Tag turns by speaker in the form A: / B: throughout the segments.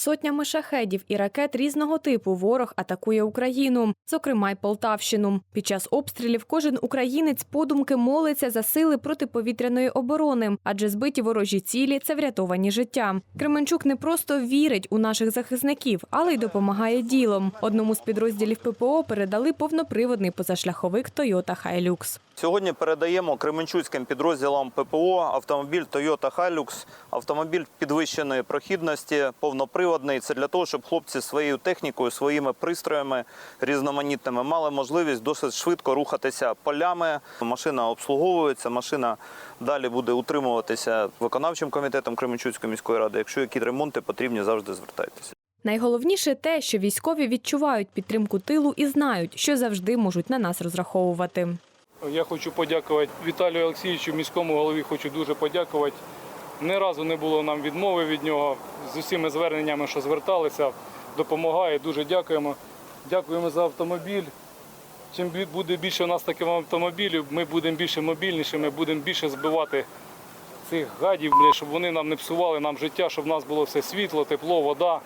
A: Сотнями шахедів і ракет різного типу ворог атакує Україну, зокрема й Полтавщину. Під час обстрілів кожен українець подумки молиться за сили протиповітряної оборони, адже збиті ворожі цілі це врятовані життя. Кременчук не просто вірить у наших захисників, але й допомагає ділом. Одному з підрозділів ППО передали повноприводний позашляховик Toyota Hilux.
B: Сьогодні передаємо кременчуцьким підрозділам ППО автомобіль Toyota Hilux, автомобіль підвищеної прохідності, повноприводний. Це для того, щоб хлопці своєю технікою, своїми пристроями різноманітними мали можливість досить швидко рухатися полями. Машина обслуговується, машина далі буде утримуватися виконавчим комітетом Кременчуцької міської ради. Якщо які ремонти потрібні, завжди звертайтеся.
A: Найголовніше те, що військові відчувають підтримку тилу і знають, що завжди можуть на нас розраховувати.
C: Я хочу подякувати Віталію Олексійовичу, міському голові. Хочу дуже подякувати. Ні разу не було нам відмови від нього. З усіми зверненнями, що зверталися, допомагає. Дуже дякуємо. Дякуємо за автомобіль. Чим буде більше у нас таких автомобілів, ми будемо більше мобільнішими, будемо більше збивати цих гадів, щоб вони нам не псували нам життя, щоб в нас було все світло, тепло, вода.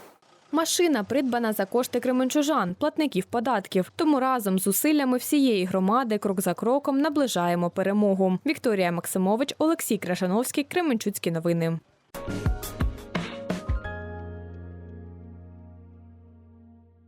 A: Машина придбана за кошти кременчужан, платників податків. Тому разом з усиллями всієї громади крок за кроком наближаємо перемогу. Вікторія Максимович, Олексій Крашановський, Кременчуцькі новини.